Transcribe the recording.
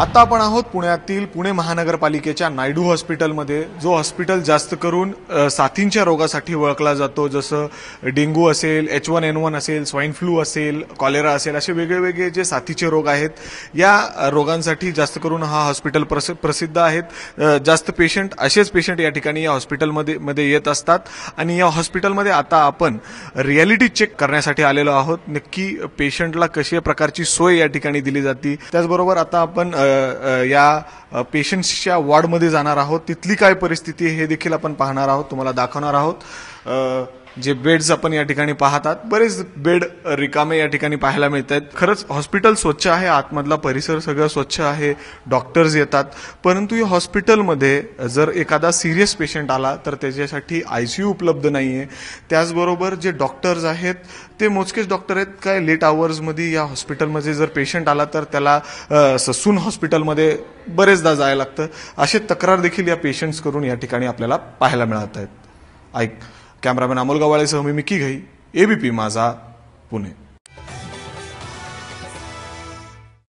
आता आपण आहोत पुण्यातील पुणे महानगरपालिकेच्या नायडू हॉस्पिटलमध्ये जो हॉस्पिटल जास्त करून साथींच्या रोगासाठी ओळखला जातो जसं डेंग्यू असेल एच वन एन वन असेल स्वाईन फ्लू असेल कॉलेरा असेल असे वेगळे वेगळे जे साथीचे रोग आहेत या रोगांसाठी जास्त करून हा हॉस्पिटल प्रस प्रसिद्ध आहेत. जास्त पेशंट असेच पेशंट या ठिकाणी या हॉस्पिटलमध्ये मध्ये येत असतात. आणि या हॉस्पिटलमध्ये आता आपण रियालिटी चेक करण्यासाठी आलेलो आहोत. नक्की पेशंटला कशा प्रकारची सोय या ठिकाणी दिली जाते? त्याचबरोबर आता आपण या पेशंट्सच्या वॉर्डमध्ये जाणार आहोत. तिथली काय परिस्थिती आहे हे देखील आपण पाहणार आहोत तुम्हाला दाखवणार आहोत. जे बेड्स आपण या ठिकाणी पाहतात बरेच बेड रिकामे या ठिकाणी पाहायला मिळत आहेत खरंच हॉस्पिटल स्वच्छ आहे आतमधला परिसर सगळं स्वच्छ आहे डॉक्टर्स येतात. परंतु या हॉस्पिटलमध्ये जर एखादा सिरियस पेशंट आला तर त्याच्यासाठी आय सी यू उपलब्ध नाही आहे त्याचबरोबर जे डॉक्टर्स आहेत ते मोजकेच डॉक्टर आहेत. काय लेट आवर्समध्ये या हॉस्पिटलमध्ये जर पेशंट आला तर त्याला ससून हॉस्पिटलमध्ये बरेचदा जायला लागतं. असे तक्रार देखील या पेशंट्स करून या ठिकाणी आपल्याला पाहायला मिळत आहेत. ऐक. कॅमेरामॅन अमोल गवाळेसह मी मिकी घाई एबीपी माझा पुणे.